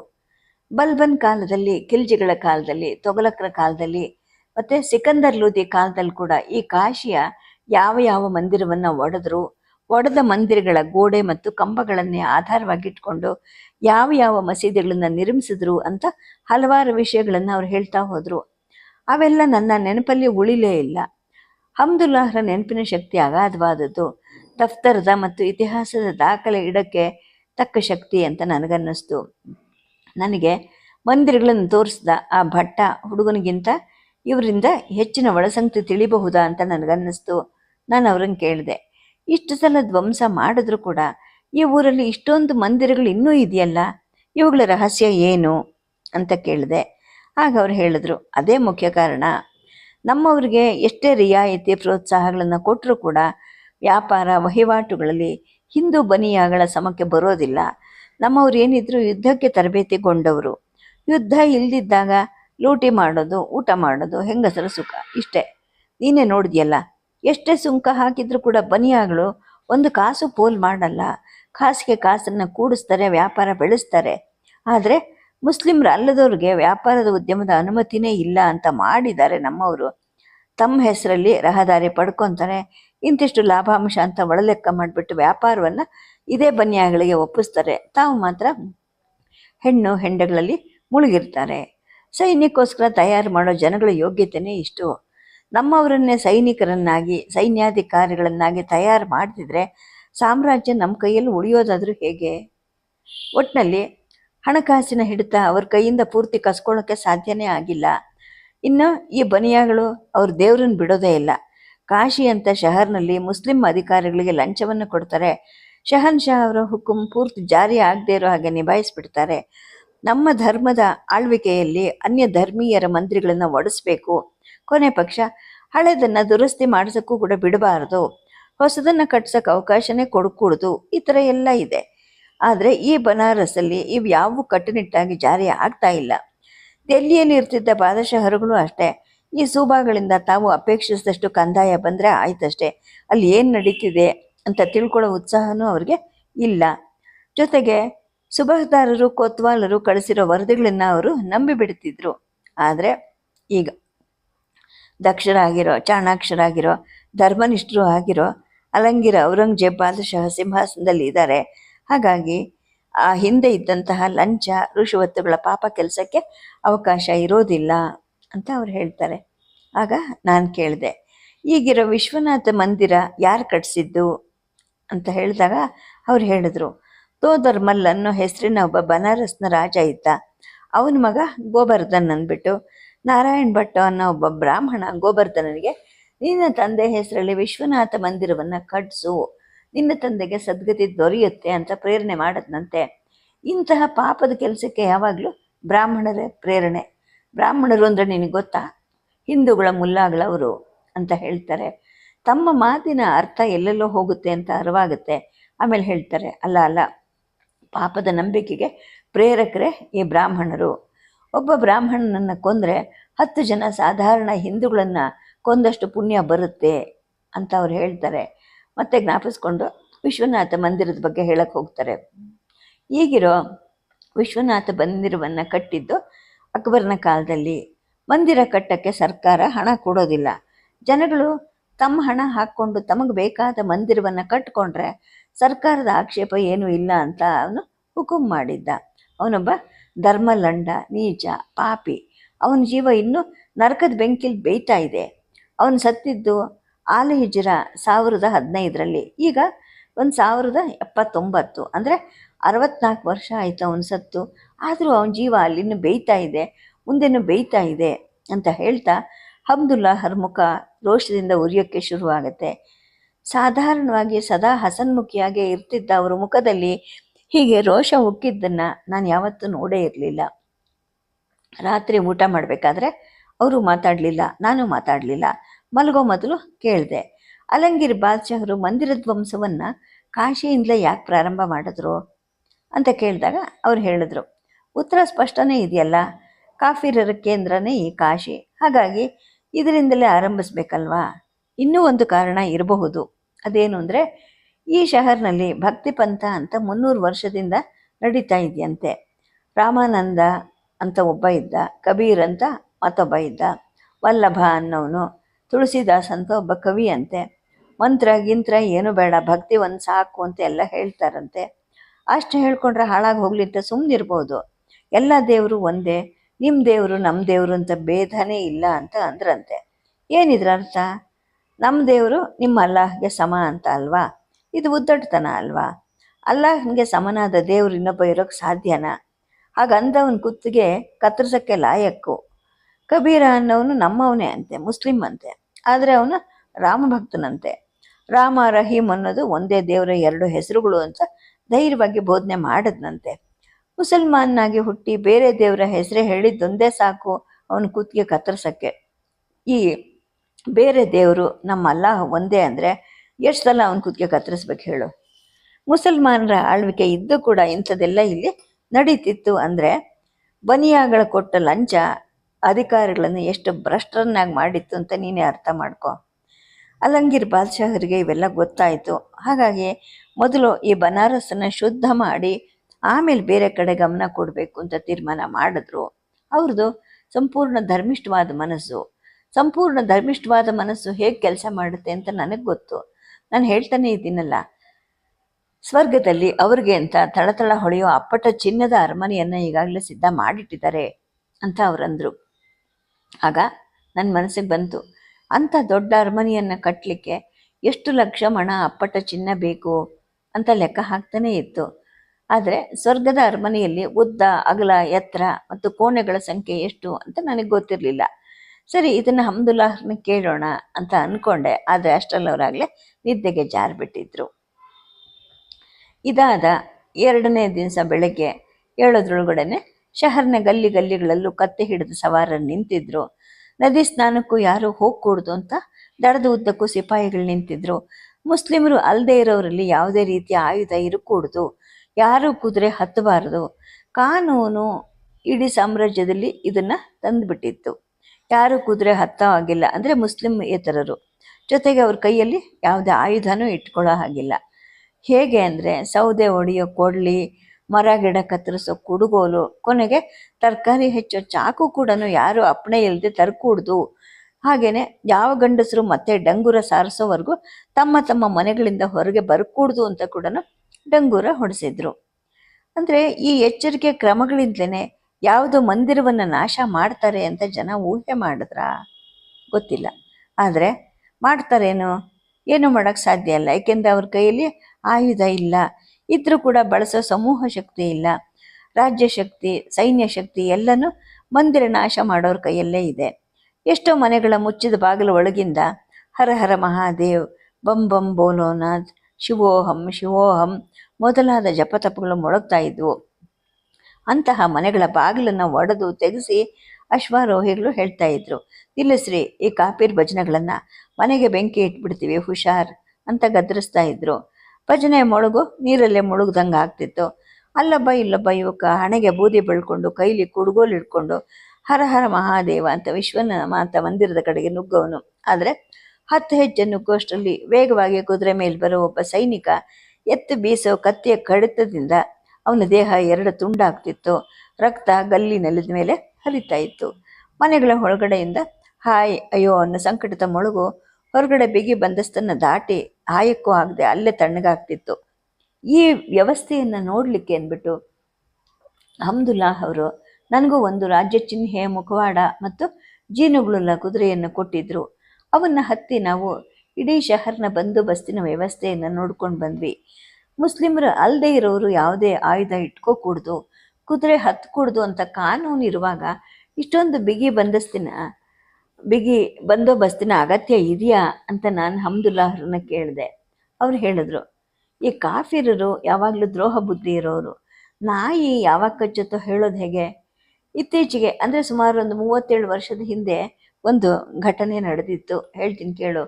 Speaker 1: ಬಲ್ಬನ್ ಕಾಲದಲ್ಲಿ ಖಿಲ್ಜಿಗಳ ಕಾಲದಲ್ಲಿ, ತೊಗಲಕರ ಕಾಲದಲ್ಲಿ ಮತ್ತು ಸಿಕಂದರ್ ಲೂದಿ ಕಾಲದಲ್ಲಿ ಕೂಡ ಈ ಕಾಶಿಯ ಯಾವ ಯಾವ ಮಂದಿರವನ್ನು ಒಡೆದ್ರು ಒಡೆದ ಮಂದಿರಗಳ ಗೋಡೆ ಮತ್ತು ಕಂಬಗಳನ್ನೇ ಆಧಾರವಾಗಿಟ್ಕೊಂಡು ಯಾವ ಯಾವ ಮಸೀದಿಗಳನ್ನು ನಿರ್ಮಿಸಿದ್ರು ಅಂತ ಹಲವಾರು ವಿಷಯಗಳನ್ನು ಅವ್ರು ಹೇಳ್ತಾ ಹೋದರು. ಅವೆಲ್ಲ ನನ್ನ ನೆನಪಲ್ಲಿ ಉಳಿಲೇ ಇಲ್ಲ. ಹಮ್ದುಲ್ಲಾಹರ ನೆನಪಿನ ಶಕ್ತಿ ಅಗಾಧವಾದದ್ದು. ದಫ್ತರದ ಮತ್ತು ಇತಿಹಾಸದ ದಾಖಲೆ ಇಡಕ್ಕೆ ತಕ್ಕ ಶಕ್ತಿ ಅಂತ ನನಗನ್ನಿಸ್ತು. ನನಗೆ ಮಂದಿರಗಳನ್ನು ತೋರಿಸಿದ ಆ ಭಟ್ಟ ಹುಡುಗನಿಗಿಂತ ಇವರಿಂದ ಹೆಚ್ಚಿನ ಒಳಸಂಗತಿ ತಿಳಿಬಹುದಾ ಅಂತ ನನಗನ್ನಿಸ್ತು. ನಾನು ಅವ್ರನ್ನ ಕೇಳಿದೆ. ಇಷ್ಟು ಸಲ ಧ್ವಂಸ ಮಾಡಿದ್ರು ಕೂಡ ಈ ಊರಲ್ಲಿ ಇಷ್ಟೊಂದು ಮಂದಿರಗಳು ಇನ್ನೂ ಇದೆಯಲ್ಲ? ಇವುಗಳ ರಹಸ್ಯ ಏನು? ಅಂತ ಕೇಳಿದೆ. ಆಗ ಅವ್ರು ಹೇಳಿದ್ರು, ಅದೇ ಮುಖ್ಯ ಕಾರಣ. ನಮ್ಮವರಿಗೆ ಎಷ್ಟೇ ರಿಯಾಯಿತಿ ಪ್ರೋತ್ಸಾಹಗಳನ್ನು ಕೊಟ್ಟರೂ ಕೂಡ ವ್ಯಾಪಾರ ವಹಿವಾಟುಗಳಲ್ಲಿ ಹಿಂದೂ ಬನಿಯಾಗಳ ಸಮಕ್ಕೆ ಬರೋದಿಲ್ಲ. ನಮ್ಮವ್ರು ಏನಿದ್ರು ಯುದ್ಧಕ್ಕೆ ತರಬೇತಿಗೊಂಡವರು ಯುದ್ಧ ಇಲ್ದಿದ್ದಾಗ ಲೂಟಿ ಮಾಡೋದು, ಊಟ ಮಾಡೋದು, ಹೆಂಗಸರ ಸುಖ. ಇಷ್ಟೇ. ನೀನೇ ನೋಡಿದ್ಯಲ್ಲ ಎಷ್ಟೇ ಸುಂಕ ಹಾಕಿದ್ರು ಕೂಡ ಬನಿಯಾಗಳು, ಒಂದು ಕಾಸು ಪೋಲ್ ಮಾಡಲ್ಲ. ಕಾಸಿಗೆ ಕಾಸನ್ನು ಕೂಡಿಸ್ತಾರೆ, ವ್ಯಾಪಾರ ಬೆಳೆಸ್ತಾರೆ. ಆದರೆ ಮುಸ್ಲಿಮ್ರು ಅಲ್ಲದವ್ರಿಗೆ ವ್ಯಾಪಾರದ ಉದ್ಯಮದ ಅನುಮತಿನೇ ಇಲ್ಲ ಅಂತ ಮಾಡಿದ್ದಾರೆ ನಮ್ಮವರು. ತಮ್ಮ ಹೆಸರಲ್ಲಿ ರಹದಾರಿ ಪಡ್ಕೊತಾರೆ. ಇಂತಿಷ್ಟು ಲಾಭಾಂಶ ಅಂತ ಒಳಲೆಕ್ಕ ಮಾಡಿಬಿಟ್ಟು ವ್ಯಾಪಾರವನ್ನು ಇದೇ ಬನ್ಯಾಗಳಿಗೆ ಒಪ್ಪಿಸ್ತಾರೆ. ತಾವು ಮಾತ್ರ ಹೆಣ್ಣು ಹೆಂಡಗಳಲ್ಲಿ ಮುಳುಗಿರ್ತಾರೆ. ಸೈನ್ಯಕ್ಕೋಸ್ಕರ ತಯಾರು ಮಾಡೋ ಜನಗಳ ಯೋಗ್ಯತೆಯೇ ಇಷ್ಟು. ನಮ್ಮವರನ್ನೇ ಸೈನಿಕರನ್ನಾಗಿ, ಸೈನ್ಯಾಧಿಕಾರಿಗಳನ್ನಾಗಿ ತಯಾರು ಮಾಡ್ತಿದ್ರೆ ಸಾಮ್ರಾಜ್ಯ ನಮ್ಮ ಕೈಯಲ್ಲಿ ಉಳಿಯೋದಾದರೂ ಹೇಗೆ? ಒಟ್ಟಿನಲ್ಲಿ ಹಣಕಾಸಿನ ಹಿಡಿತ ಅವ್ರ ಕೈಯಿಂದ ಪೂರ್ತಿ ಕಸ್ಕೊಳ್ಳೋಕ್ಕೆ ಸಾಧ್ಯನೇ ಆಗಿಲ್ಲ. ಇನ್ನು ಈ ಬನಿಯಾಗಳು ಅವ್ರ ದೇವ್ರನ್ನ ಬಿಡೋದೇ ಇಲ್ಲ. ಕಾಶಿ ಅಂತ ಶಹರ್ನಲ್ಲಿ ಮುಸ್ಲಿಂ ಅಧಿಕಾರಿಗಳಿಗೆ ಲಂಚವನ್ನು ಕೊಡ್ತಾರೆ. ಶಹನ್ ಶಾ ಅವರ ಹುಕುಂ ಪೂರ್ತಿ ಜಾರಿ ಆಗದೇ ಇರೋ ಹಾಗೆ ನಿಭಾಯಿಸ್ಬಿಡ್ತಾರೆ. ನಮ್ಮ ಧರ್ಮದ ಆಳ್ವಿಕೆಯಲ್ಲಿ ಅನ್ಯ ಧರ್ಮೀಯರ ಮಂತ್ರಿಗಳನ್ನು ಒಡಿಸ್ಬೇಕು. ಕೊನೆ ಪಕ್ಷ ಹಳೆದನ್ನು ದುರಸ್ತಿ ಮಾಡಿಸೋಕ್ಕೂ ಕೂಡ ಬಿಡಬಾರ್ದು. ಹೊಸದನ್ನು ಕಟ್ಸೋಕೆ ಅವಕಾಶನೇ ಕೊಡಕೂಡ್ದು. ಈ ಥರ ಎಲ್ಲ ಇದೆ. ಆದರೆ ಈ ಬನಾರಸಲ್ಲಿ ಇವು ಯಾವುವು ಕಟ್ಟುನಿಟ್ಟಾಗಿ ಜಾರಿ ಆಗ್ತಾ ಇಲ್ಲ. ದೆಹಲಿಯಲ್ಲಿ ಇರ್ತಿದ್ದ ಬಾದಶಹರುಗಳು ಅಷ್ಟೇ. ಈ ಸೂಬಾಗಳಿಂದ ತಾವು ಅಪೇಕ್ಷಿಸಿದಷ್ಟು ಕಂದಾಯ ಬಂದರೆ ಆಯ್ತಷ್ಟೇ. ಅಲ್ಲಿ ಏನು ನಡೀತಿದೆ ಅಂತ ತಿಳ್ಕೊಳ್ಳೋ ಉತ್ಸಾಹನೂ ಅವ್ರಿಗೆ ಇಲ್ಲ. ಜೊತೆಗೆ ಸುಬಹದಾರರು ಕೊತ್ವಾಲರು ಕಳಿಸಿರೋ ವರದಿಗಳನ್ನು ಅವರು ನಂಬಿ ಬಿಡ್ತಿದ್ರು ಆದರೆ ಈಗ ದಕ್ಷರಾಗಿರೋ ಚಾಣಾಕ್ಷರಾಗಿರೋ, ಧರ್ಮನಿಷ್ಠರು ಆಗಿರೋ ಅಲಂಗಿರ ಔರಂಗಜೇಬ್ ಬಾದಶಃ ಸಿಂಹಾಸನದಲ್ಲಿ ಇದ್ದಾರೆ. ಹಾಗಾಗಿ ಆ ಹಿಂದೆ ಇದ್ದಂತಹ ಲಂಚ ಋಷುವತ್ತುಗಳ ಪಾಪ ಕೆಲಸಕ್ಕೆ ಅವಕಾಶ ಇರೋದಿಲ್ಲ ಅಂತ ಅವ್ರು ಹೇಳ್ತಾರೆ. ಆಗ ನಾನು ಕೇಳಿದೆ, ಈಗಿರೋ ವಿಶ್ವನಾಥ ಮಂದಿರ ಯಾರು ಕಟ್ಟಿಸಿದ್ದು ಅಂತ ಹೇಳಿದಾಗ ಅವ್ರು ಹೇಳಿದ್ರು ತೋದರ್ಮಲ್ ಅನ್ನೋ ಹೆಸರಿನ ಒಬ್ಬ ಬನಾರಸ್ನ ರಾಜ ಇದ್ದ. ಅವನ ಮಗ ಗೋಬರ್ಧನ್ ಅಂದ್ಬಿಟ್ಟು ನಾರಾಯಣ್ ಭಟ್ ಅನ್ನೋ ಒಬ್ಬ ಬ್ರಾಹ್ಮಣ ಗೋಬರ್ಧನನಿಗೆ ನಿನ್ನ ತಂದೆ ಹೆಸರಲ್ಲಿ ವಿಶ್ವನಾಥ ಮಂದಿರವನ್ನು ಕಟ್ಟಿಸು ನಿನ್ನ ತಂದೆಗೆ ಸದ್ಗತಿ ದೊರೆಯುತ್ತೆ ಅಂತ ಪ್ರೇರಣೆ ಮಾಡದ್ನಂತೆ. ಇಂತಹ ಪಾಪದ ಕೆಲಸಕ್ಕೆ ಯಾವಾಗಲೂ ಬ್ರಾಹ್ಮಣರೇ ಪ್ರೇರಣೆ. ಬ್ರಾಹ್ಮಣರು ಅಂದರೆ ನಿನಗೆ ಗೊತ್ತಾ? ಹಿಂದೂಗಳ ಮುಲ್ಲಾಗಳವರು ಅಂತ ಹೇಳ್ತಾರೆ. ತಮ್ಮ ಮಾತಿನ ಅರ್ಥ ಎಲ್ಲೆಲ್ಲೋ ಹೋಗುತ್ತೆ ಅಂತ ಅರಿವಾಗುತ್ತೆ. ಆಮೇಲೆ ಹೇಳ್ತಾರೆ, ಅಲ್ಲ ಅಲ್ಲ, ಪಾಪದ ನಂಬಿಕೆಗೆ ಪ್ರೇರಕರೇ ಈ ಬ್ರಾಹ್ಮಣರು. ಒಬ್ಬ ಬ್ರಾಹ್ಮಣನನ್ನು ಕೊಂದರೆ ಹತ್ತು ಜನ ಸಾಧಾರಣ ಹಿಂದೂಗಳನ್ನು ಕೊಂದಷ್ಟು ಪುಣ್ಯ ಬರುತ್ತೆ ಅಂತ ಅವ್ರು ಹೇಳ್ತಾರೆ. ಮತ್ತೆ ಜ್ಞಾಪಿಸ್ಕೊಂಡು ವಿಶ್ವನಾಥ ಮಂದಿರದ ಬಗ್ಗೆ ಹೇಳಕ್ಕೆ ಹೋಗ್ತಾರೆ. ಈಗಿರೋ ವಿಶ್ವನಾಥ ಮಂದಿರವನ್ನು ಕಟ್ಟಿದ್ದು ಅಕ್ಬರ್ನ ಕಾಲದಲ್ಲಿ. ಮಂದಿರ ಕಟ್ಟಕ್ಕೆ ಸರ್ಕಾರ ಹಣ ಕೊಡೋದಿಲ್ಲ. ಜನಗಳು ತಮ್ಮ ಹಣ ಹಾಕ್ಕೊಂಡು ತಮಗೆ ಬೇಕಾದ ಮಂದಿರವನ್ನು ಕಟ್ಕೊಂಡ್ರೆ ಸರ್ಕಾರದ ಆಕ್ಷೇಪ ಏನೂ ಇಲ್ಲ ಅಂತ ಅವನು ಹುಕುಂ ಮಾಡಿದ್ದ. ಅವನೊಬ್ಬ ಧರ್ಮಲಂಡ, ನೀಚ, ಪಾಪಿ. ಅವನ ಜೀವ ಇನ್ನೂ ನರಕದ ಬೆಂಕಿಲಿ ಬೇಯ್ತಾ ಇದೆ. ಅವನು ಸತ್ತಿದ್ದು ಆಲು ಹಿಜ್ರ ಸಾವಿರದ ಹದಿನೈದರಲ್ಲಿ. ಈಗ ಒಂದು ಸಾವಿರದ ಎಪ್ಪತ್ತೊಂಬತ್ತು. ಅಂದರೆ ಅರವತ್ನಾಲ್ಕು ವರ್ಷ ಆಯಿತು ಅವನು ಸತ್ತು. ಆದರೂ ಅವನ ಜೀವ ಅಲ್ಲಿನ್ನೂ ಬೇಯ್ತಾ ಇದೆ, ಮುಂದೆನೂ ಬೇಯ್ತಾ ಇದೆ ಅಂತ ಹೇಳ್ತಾ ಹಮ್ದುಲ್ಲಾ ಹರ್ಮುಖ ರೋಷದಿಂದ ಉರಿಯೋಕ್ಕೆ ಶುರುವಾಗುತ್ತೆ. ಸಾಧಾರಣವಾಗಿ ಸದಾ ಹಸನ್ಮುಖಿಯಾಗಿ ಇರ್ತಿದ್ದ ಅವರ ಮುಖದಲ್ಲಿ ಹೀಗೆ ರೋಷ ಉಕ್ಕಿದ್ದನ್ನು ನಾನು ಯಾವತ್ತೂ ನೋಡೇ ಇರಲಿಲ್ಲ. ರಾತ್ರಿ ಊಟ ಮಾಡಬೇಕಾದ್ರೆ ಅವರು ಮಾತಾಡಲಿಲ್ಲ, ನಾನು ಮಾತಾಡಲಿಲ್ಲ. ಮಲಗೋ ಮೊದಲು ಕೇಳಿದೆ. ಅಲಂಗಿರ್ ಬಾದ್ಶಾಹರು ಮಂದಿರ ಧ್ವಂಸವನ್ನು ಕಾಶಿಯಿಂದಲೇ ಯಾಕೆ ಪ್ರಾರಂಭ ಮಾಡಿದ್ರು ಅಂತ ಕೇಳಿದಾಗ ಅವ್ರು ಹೇಳಿದ್ರು, ಉತ್ತರ ಸ್ಪಷ್ಟನೇ ಇದೆಯಲ್ಲ, ಕಾಫಿರರ ಕೇಂದ್ರನೇ ಈ ಕಾಶಿ, ಹಾಗಾಗಿ ಇದರಿಂದಲೇ ಆರಂಭಿಸ್ಬೇಕಲ್ವಾ? ಇನ್ನೂ ಒಂದು ಕಾರಣ ಇರಬಹುದು. ಅದೇನು ಅಂದರೆ ಈ ಶಹರ್ನಲ್ಲಿ ಭಕ್ತಿ ಪಂಥ ಅಂತ ಮುನ್ನೂರು ವರ್ಷದಿಂದ ನಡೀತಾ ಇದೆಯಂತೆ. ರಾಮಾನಂದ ಅಂತ ಒಬ್ಬ ಇದ್ದ, ಕಬೀರ್ ಅಂತ ಮತ್ತೊಬ್ಬ ಇದ್ದ, ವಲ್ಲಭ ಅನ್ನೋನು ತುಳಸಿದಾಸ್ ಅಂತ ಒಬ್ಬ ಕವಿ ಅಂತೆ ಮಂತ್ರ, ಗಿಂತ್ರ ಏನು ಬೇಡ, ಭಕ್ತಿ ಒಂದು ಸಾಕು ಅಂತ ಎಲ್ಲ ಹೇಳ್ತಾರಂತೆ. ಅಷ್ಟು ಹೇಳ್ಕೊಂಡ್ರೆ ಹಾಳಾಗಿ ಹೋಗ್ಲಿ ಅಂತ ಸುಮ್ಮನಿರ್ಬೋದು ಎಲ್ಲ ದೇವರು ಒಂದೇ ನಿಮ್ಮ ದೇವರು ನಮ್ಮ ದೇವರು ಅಂತ ಭೇದನೇ ಇಲ್ಲ ಅಂತ ಅಂದ್ರಂತೆ. ಏನಿದ್ರ ಅರ್ಥ ನಮ್ಮ ದೇವರು ನಿಮ್ಮ ಅಲ್ಲಾಹ್ಗೆ ಸಮ ಅಂತ ಅಲ್ವಾ? ಇದು ಉದ್ದಟತನ ಅಲ್ವಾ? ಅಲ್ಲಾಹ್ಗೆ ಸಮನಾದ ದೇವ್ರು ಇನ್ನೊಬ್ಬ ಇರೋಕ್ಕೆ ಸಾಧ್ಯನಾ? ಹಾಗಂದವನ ಕುತ್ತಿಗೆ ಕತ್ತರಿಸೋಕ್ಕೆ ಲಾಯಕ್ಕು. ಕಬೀರ ಅನ್ನೋನು ನಮ್ಮವನೇ ಅಂತೆ, ಮುಸ್ಲಿಂ ಅಂತೆ. ಆದರೆ ಅವನು ರಾಮಭಕ್ತನಂತೆ ರಾಮ, ರಹೀಮ್ ಅನ್ನೋದು ಒಂದೇ ದೇವರ ಎರಡು ಹೆಸರುಗಳು ಅಂತ ಧೈರ್ಯವಾಗಿ ಬೋಧನೆ ಮಾಡಿದ್ನಂತೆ. ಮುಸಲ್ಮಾನ್ನಾಗಿ ಹುಟ್ಟಿ ಬೇರೆ ದೇವರ ಹೆಸರೇ ಹೇಳಿದ್ದೊಂದೇ ಸಾಕು ಅವನ ಕುತ್ತಿಗೆ ಕತ್ತರಿಸೋಕ್ಕೆ. ಈ ಬೇರೆ ದೇವರು ನಮ್ಮ ಅಲ್ಲಾಹ್ ಒಂದೇ ಅಂದರೆ ಎಷ್ಟು ಸಲ ಅವನ ಕುತ್ತಿಗೆ ಕತ್ತರಿಸ್ಬೇಕು ಹೇಳು. ಮುಸಲ್ಮಾನರ ಆಳ್ವಿಕೆ ಇದ್ದು ಕೂಡ ಇಂಥದ್ದೆಲ್ಲ ಇಲ್ಲಿ ನಡೀತಿತ್ತು ಅಂದರೆ ಬನಿಯಾಗಳ ಕೊಟ್ಟ ಲಂಚ ಅಧಿಕಾರಿಗಳನ್ನು ಎಷ್ಟು ಭ್ರಷ್ಟರನ್ನಾಗಿ ಮಾಡಿತ್ತು ಅಂತ ನೀನೇ ಅರ್ಥ ಮಾಡ್ಕೊ. ಅಲಂಗೀರ್ ಬಾದ್ಶಾಹರಿಗೆ ಇವೆಲ್ಲ ಗೊತ್ತಾಯಿತು. ಹಾಗಾಗಿ ಮೊದಲು ಈ ಬನಾರಸನ್ನು ಶುದ್ಧ ಮಾಡಿ ಆಮೇಲೆ ಬೇರೆ ಕಡೆ ಗಮನ ಕೊಡಬೇಕು ಅಂತ ತೀರ್ಮಾನ ಮಾಡಿದ್ರು. ಅವ್ರದ್ದು ಸಂಪೂರ್ಣ ಧರ್ಮಿಷ್ಠವಾದ ಮನಸ್ಸು. ಸಂಪೂರ್ಣ ಧರ್ಮಿಷ್ಠವಾದ ಮನಸ್ಸು ಹೇಗೆ ಕೆಲಸ ಮಾಡುತ್ತೆ ಅಂತ ನನಗೆ ಗೊತ್ತು. ನಾನು ಹೇಳ್ತಾನೆ ಇದ್ದೀನಲ್ಲ. ಸ್ವರ್ಗದಲ್ಲಿ ಅವ್ರಿಗೆ ಅಂತ ಥಳಥಳ ಹೊಳೆಯೋ ಅಪ್ಪಟ ಚಿನ್ನದ ಅರಮನೆಯನ್ನು ಈಗಾಗಲೇ ಸಿದ್ಧ ಮಾಡಿಟ್ಟಿದ್ದಾರೆ ಅಂತ ಅವರಂದರು. ಆಗ ನನ್ನ ಮನಸ್ಸಿಗೆ ಬಂತು, ಅಂಥ ದೊಡ್ಡ ಅರಮನೆಯನ್ನು ಕಟ್ಟಲಿಕ್ಕೆ ಎಷ್ಟು ಲಕ್ಷ ಮಣ ಅಪ್ಪಟ ಚಿನ್ನ ಬೇಕು? ಅಂತ ಲೆಕ್ಕ ಹಾಕ್ತಾನೇ ಇತ್ತು. ಆದರೆ ಸ್ವರ್ಗದ ಅರಮನೆಯಲ್ಲಿ ಉದ್ದ, ಅಗಲ, ಎತ್ತರ ಮತ್ತು ಕೋಣೆಗಳ ಸಂಖ್ಯೆ ಎಷ್ಟು ಅಂತ ನನಗೆ ಗೊತ್ತಿರಲಿಲ್ಲ. ಸರಿ, ಇದನ್ನು ಹಮ್ದುಲ್ಲಾಹ್ನ ಕೇಳೋಣ ಅಂತ ಅಂದ್ಕೊಂಡೆ ಆದರೆ ಅಷ್ಟರಲ್ಲಿ ನಿದ್ದೆಗೆ ಜಾರಿಬಿಟ್ಟಿದ್ರು ಇದಾದ ಎರಡನೇ ದಿವಸ ಬೆಳಗ್ಗೆ ಏಳೋದ್ರೊಳಗಡೆನೆ ಶಹರ್ನ ಗಲ್ಲಿ ಗಲ್ಲಿಗಳಲ್ಲೂ ಕತ್ತೆ ಹಿಡಿದು ಸವಾರರು ನಿಂತಿದ್ರು. ನದಿ ಸ್ನಾನಕ್ಕೂ ಯಾರೂ ಹೋಗ್ಕೂಡ್ದು ಅಂತ ದಡದ ಉದ್ದಕ್ಕೂ ಸಿಪಾಯಿಗಳು ನಿಂತಿದ್ರು. ಮುಸ್ಲಿಮರು ಅಲ್ಲದೆ ಇರೋರಲ್ಲಿ ಯಾವುದೇ ರೀತಿಯ ಆಯುಧ ಇರಕೂಡ್ದು, ಯಾರೂ ಕುದುರೆ ಹತ್ತಬಾರದು. ಕಾನೂನು, ಇಡೀ ಸಾಮ್ರಾಜ್ಯದಲ್ಲಿ ಇದನ್ನ ತಂದುಬಿಟ್ಟಿತ್ತು. ಯಾರೂ ಕುದುರೆ ಹತ್ತೋ ಹಾಗಿಲ್ಲ. ಅಂದರೆ ಮುಸ್ಲಿಂ ಇತರರು. ಜೊತೆಗೆ ಅವ್ರ ಕೈಯಲ್ಲಿ ಯಾವುದೇ ಆಯುಧನೂ ಇಟ್ಕೊಳ್ಳೋ ಹಾಗಿಲ್ಲ. ಹೇಗೆ ಅಂದರೆ ಸೌದೆ ಒಡೆಯೋ ಕೊಡ್ಲಿ, ಮರ ಗಿಡ ಕತ್ತರಿಸೋ ಕುಡುಗೋಲು, ಕೊನೆಗೆ ತರಕಾರಿ ಹೆಚ್ಚೋ ಚಾಕು ಕೂಡ ಯಾರು ಅಪ್ಪಣೆ ಇಲ್ಲದೆ ತರಕೂಡ್ದು. ಹಾಗೆಯೇ ಯಾವ ಗಂಡಸರು ಮತ್ತೆ ಡಂಗೂರ ಸಾರಿಸೋವರೆಗೂ ತಮ್ಮ ತಮ್ಮ ಮನೆಗಳಿಂದ ಹೊರಗೆ ಬರಕೂಡ್ದು ಅಂತ ಕೂಡ ಡಂಗೂರ ಹೊಡೆಸಿದ್ರು. ಅಂದರೆ ಈ ಎಚ್ಚರಿಕೆ ಕ್ರಮಗಳಿಂದಲೇ ಯಾವುದೋ ಮಂದಿರವನ್ನು ನಾಶ ಮಾಡ್ತಾರೆ ಅಂತ ಜನ ಊಹೆ ಮಾಡಿದ್ರಾ ಗೊತ್ತಿಲ್ಲ. ಆದರೆ ಮಾಡ್ತಾರೇನೋ? ಏನು ಮಾಡೋಕ್ಕೆ ಸಾಧ್ಯ ಇಲ್ಲ. ಏಕೆಂದರೆ ಅವ್ರ ಕೈಯಲ್ಲಿ ಆಯುಧ ಇಲ್ಲ. ಇದ್ರೂ ಕೂಡ ಬಳಸೋ ಸಮೂಹ ಶಕ್ತಿ ಇಲ್ಲ. ರಾಜ್ಯ ಶಕ್ತಿ, ಸೈನ್ಯ ಶಕ್ತಿ ಎಲ್ಲನೂ ಮಂದಿರ ನಾಶ ಮಾಡೋರ ಕೈಯಲ್ಲೇ ಇದೆ. ಎಷ್ಟೋ ಮನೆಗಳ ಮುಚ್ಚಿದ ಬಾಗಿಲು ಒಳಗಿಂದ ಹರ ಹರ ಮಹಾದೇವ್, ಬಂ ಬಂ ಬೋಲೋನಾಥ್, ಶಿವೋಹಂ ಶಿವೋಹಂ ಮೊದಲಾದ ಜಪತಪಗಳು ಮೊಳಗ್ತಾ ಇದ್ವು. ಅಂತಹ ಮನೆಗಳ ಬಾಗಿಲನ್ನು ಒಡೆದು ತೆಗೆಸಿ ಅಶ್ವಾರೋಹಿಗಳು ಹೇಳ್ತಾ ಇದ್ರು. ನಿಲ್ಲಿಸ್ರಿ ಈ ಕಾಪೀರ್ ಭಜನೆಗಳನ್ನು ಮನೆಗೆ ಬೆಂಕಿ ಇಟ್ಬಿಡ್ತೀವಿ, ಹುಷಾರ್ ಅಂತ ಗದರಿಸ್ತಾ ಇದ್ರು. ಭಜನೆ ಮೊಳಗು, ನೀರಲ್ಲೇ ಮುಳುಗ್ದಂಗೆ ಆಗ್ತಿತ್ತು. ಅಲ್ಲೊಬ್ಬ, ಇಲ್ಲೊಬ್ಬ, ಯುವಕ, ಹಣೆಗೆ ಬೂದಿ ಬೆಳ್ಕೊಂಡು, ಕೈಲಿ ಕುಡುಗೋಲು ಇಟ್ಕೊಂಡು ಹರ ಹರ ಮಹಾದೇವ ಅಂತ ವಿಶ್ವನಾಮ ಅಂತ ಮಂದಿರದ ಕಡೆಗೆ ನುಗ್ಗವನು. ಆದರೆ ಹತ್ತು ಹೆಜ್ಜೆ ನುಗ್ಗುವಷ್ಟರಲ್ಲಿ ವೇಗವಾಗಿ ಕುದುರೆ ಮೇಲೆ ಬರೋ ಒಬ್ಬ ಸೈನಿಕ ಎತ್ತು ಬೀಸೋ ಕತ್ತಿಯ ಕಡಿತದಿಂದ ಅವನ ದೇಹ ಎರಡು ತುಂಡಾಗ್ತಿತ್ತು. ರಕ್ತ ಗಲ್ಲಿ ನೆಲದ ಮೇಲೆ ಹರಿತಾ ಇತ್ತು. ಮನೆಗಳ ಒಳಗಡೆಯಿಂದ ಹಾಯ್, ಅಯ್ಯೋ ಅನ್ನೋ ಸಂಕಟದ ಮೊಳಗು ಹೊರಗಡೆ ಬಿಗಿ ಬಂದಸ್ತನ್ನು ದಾಟಿ ಹಾಯಕ್ಕೂ ಆಗದೆ ಅಲ್ಲೇ ತಣ್ಣಗಾಗ್ತಿತ್ತು. ಈ ವ್ಯವಸ್ಥೆಯನ್ನು ನೋಡಲಿಕ್ಕೆ ಅಂದ್ಬಿಟ್ಟು ಅಹಮ್ದುಲ್ಲಾಹ್ ಅವರು ನನಗೂ ಒಂದು ರಾಜ್ಯ ಚಿಹ್ನೆ, ಮುಖವಾಡ ಮತ್ತು ಜೀನುಗಳುಳ್ಳ ಕುದುರೆಯನ್ನು ಕೊಟ್ಟಿದ್ರು. ಅವನ್ನ ಹತ್ತಿ ನಾವು ಇಡೀ ಶಹರ್ನ ಬಂದೋಬಸ್ತಿನ ವ್ಯವಸ್ಥೆಯನ್ನು ನೋಡ್ಕೊಂಡು ಬಂದ್ವಿ. ಮುಸ್ಲಿಮರು ಅಲ್ಲದೆ ಇರೋರು ಯಾವುದೇ ಆಯುಧ ಇಟ್ಕೋಕೂಡ್ದು, ಕುದುರೆ ಹತ್ಕೂಡ್ದು ಅಂತ ಕಾನೂನು ಇರುವಾಗ ಇಷ್ಟೊಂದು ಬಿಗಿ ಬಂದಸ್ತಿನ, ಬಿಗಿ ಬಂದೋಬಸ್ತಿನ ಅಗತ್ಯ ಇದೆಯಾ ಅಂತ ನಾನು ಹಮ್ದುಲ್ಲಾಹರನ್ನ ಕೇಳಿದೆ. ಅವ್ರು ಹೇಳಿದ್ರು, ಈ ಕಾಫಿರರು ಯಾವಾಗಲೂ ದ್ರೋಹ ಬುದ್ಧಿ ಇರೋರು, ನಾಯಿ ಯಾವಾಗ ಕಚ್ಚುತ್ತೋ ಹೇಳೋದು ಹೇಗೆ? ಇತ್ತೀಚೆಗೆ, ಅಂದರೆ ಸುಮಾರು ಒಂದು ಮೂವತ್ತೇಳು ವರ್ಷದ ಹಿಂದೆ ಒಂದು ಘಟನೆ ನಡೆದಿತ್ತು. ಹೇಳ್ತೀನಿ ಕೇಳು.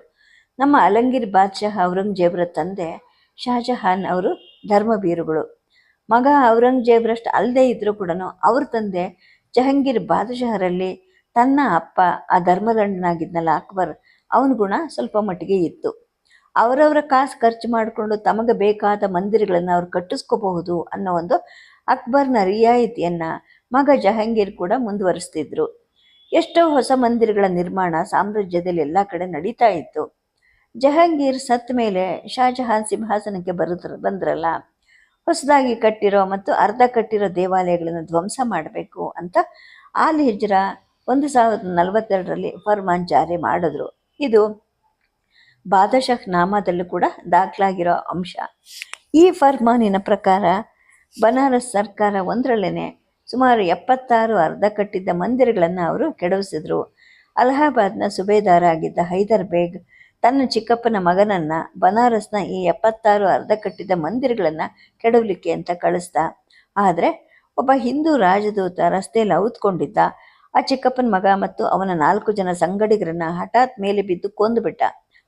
Speaker 1: ನಮ್ಮ ಅಲಂಗೀರ್ ಬಾದ್ಶಾಹ ಔರಂಗಜೇಬ್ರ ತಂದೆ ಶಹಜಹಾನ್ ಅವರು ಧರ್ಮಬೀರುಗಳು ಮಗ ಔರಂಗಜೇಬ್ರಷ್ಟು ಅಲ್ಲದೆ ಇದ್ದರೂ ಕೂಡ ಅವ್ರ ತಂದೆ ಜಹಂಗೀರ್ ಬಾದಶಹರಲ್ಲಿ ತನ್ನ ಅಪ್ಪ, ಆ ಧರ್ಮದಂಡನಾಗಿದ್ನಲ್ಲ ಅಕ್ಬರ್, ಅವನ ಗುಣ ಸ್ವಲ್ಪ ಮಟ್ಟಿಗೆ ಇತ್ತು. ಅವರವರ ಕಾಸು ಖರ್ಚು ಮಾಡಿಕೊಂಡು ತಮಗೆ ಬೇಕಾದ ಮಂದಿರಗಳನ್ನು ಅವ್ರು ಕಟ್ಟಿಸ್ಕೋಬಹುದು ಅನ್ನೋ ಒಂದು ಅಕ್ಬರ್ನ ರಿಯಾಯಿತಿಯನ್ನು ಮಗ ಜಹಾಂಗೀರ್ ಕೂಡ ಮುಂದುವರಿಸ್ತಿದ್ರು. ಎಷ್ಟೋ ಹೊಸ ಮಂದಿರಗಳ ನಿರ್ಮಾಣ ಸಾಮ್ರಾಜ್ಯದಲ್ಲಿ ಎಲ್ಲ ಕಡೆ ನಡೀತಾ ಇತ್ತು. ಜಹಾಂಗೀರ್ ಸತ್ತ ಮೇಲೆ ಶಾಜಹಾನ್ ಸಿಂಹಾಸನಕ್ಕೆ ಬರುದ್ರ, ಬಂದ್ರಲ್ಲ? ಹೊಸದಾಗಿ ಕಟ್ಟಿರೋ ಮತ್ತು ಅರ್ಧ ಕಟ್ಟಿರೋ ದೇವಾಲಯಗಳನ್ನು ಧ್ವಂಸ ಮಾಡಬೇಕು ಅಂತ ಆಲ್ ಹಿಜ್ರಾ ಒಂದು ಸಾವಿರದ ನಲವತ್ತೆರಡರಲ್ಲಿ ಫರ್ಮಾನ್ ಜಾರಿ ಮಾಡಿದ್ರು. ಇದು ಬಾದಶಾಹ್ ನಾಮದಲ್ಲೂ ಕೂಡ ದಾಖಲಾಗಿರೋ ಅಂಶ. ಈ ಫರ್ಮಾನಿನ ಪ್ರಕಾರ ಬನಾರಸ್ ಸರ್ಕಾರ ಒಂದರಲ್ಲೇ ಸುಮಾರು ಎಪ್ಪತ್ತಾರು ಅರ್ಧ ಕಟ್ಟಿದ್ದ ಮಂದಿರಗಳನ್ನು ಅವರು ಕೆಡವಿಸಿದ್ರು. ಅಲಹಾಬಾದ್ನ ಸುಬೇದಾರ ಆಗಿದ್ದ ಹೈದರ್ ಬೇಗ್ ತನ್ನ ಚಿಕ್ಕಪ್ಪನ ಮಗನನ್ನ ಬನಾರಸ್ನ ಈ ಎಪ್ಪತ್ತಾರು ಅರ್ಧ ಕಟ್ಟಿದ ಮಂದಿರಗಳನ್ನು ಕೆಡವಲಿಕ್ಕೆ ಅಂತ ಕಳಿಸ್ದ. ಆದರೆ ಒಬ್ಬ ಹಿಂದೂ ರಾಜದೂತ ರಸ್ತೆಯಲ್ಲಿ ಔತ್ಕೊಂಡಿದ್ದ. ಆ ಚಿಕ್ಕಪ್ಪನ ಮಗ ಮತ್ತು ಅವನ ನಾಲ್ಕು ಜನ ಸಂಗಡಿಗರನ್ನ ಹಠಾತ್ ಮೇಲೆ ಬಿದ್ದು ಕೊಂದುಬಿಟ್ಟ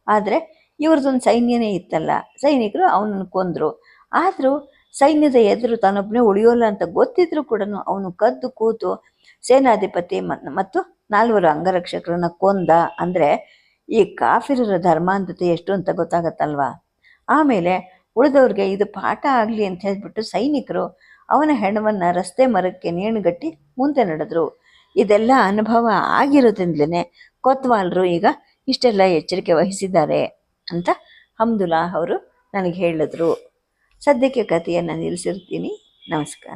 Speaker 1: ಆದರೆ ಇವ್ರದ್ದೊಂದು ಸೈನ್ಯನೇ ಇತ್ತಲ್ಲ. ಸೈನಿಕರು ಅವನನ್ನು ಕೊಂದರು. ಆದರೂ ಸೈನ್ಯದ ಎದುರು ತಾನೊಬ್ಬನೇ ಉಳಿಯೋಲ್ಲ ಅಂತ ಗೊತ್ತಿದ್ರು ಕೂಡ ಅವನು ಕದ್ದು ಕೂತು ಸೇನಾಧಿಪತಿ ಮತ್ತು ನಾಲ್ವರು ಅಂಗರಕ್ಷಕರನ್ನ ಕೊಂದ. ಅಂದರೆ ಈ ಕಾಫಿರರ ಧರ್ಮಾಂಧತೆ ಎಷ್ಟು ಅಂತ ಗೊತ್ತಾಗತ್ತಲ್ವಾ? ಆಮೇಲೆ ಉಳಿದವ್ರಿಗೆ ಇದು ಪಾಠ ಆಗಲಿ ಅಂತ ಹೇಳ್ಬಿಟ್ಟು ಸೈನಿಕರು ಅವನ ಹೆಣವನ್ನು ರಸ್ತೆ ಮರಕ್ಕೆ ನೇಣುಗಟ್ಟಿ ಮುಂದೆ ನಡೆದ್ರು. ಇದೆಲ್ಲ ಅನುಭವ ಆಗಿರೋದ್ರಿಂದಲೇ ಕೊತ್ವಾಲರು ಈಗ ಇಷ್ಟೆಲ್ಲ ಎಚ್ಚರಿಕೆ ವಹಿಸಿದ್ದಾರೆ ಅಂತ ಹಮ್ದುಲ್ಲಾ ಅವರು ನನಗೆ ಹೇಳಿದ್ರು. ಸದ್ಯಕ್ಕೆ ಕಥೆಯನ್ನು ನಿಲ್ಲಿಸಿರ್ತೀನಿ. ನಮಸ್ಕಾರ.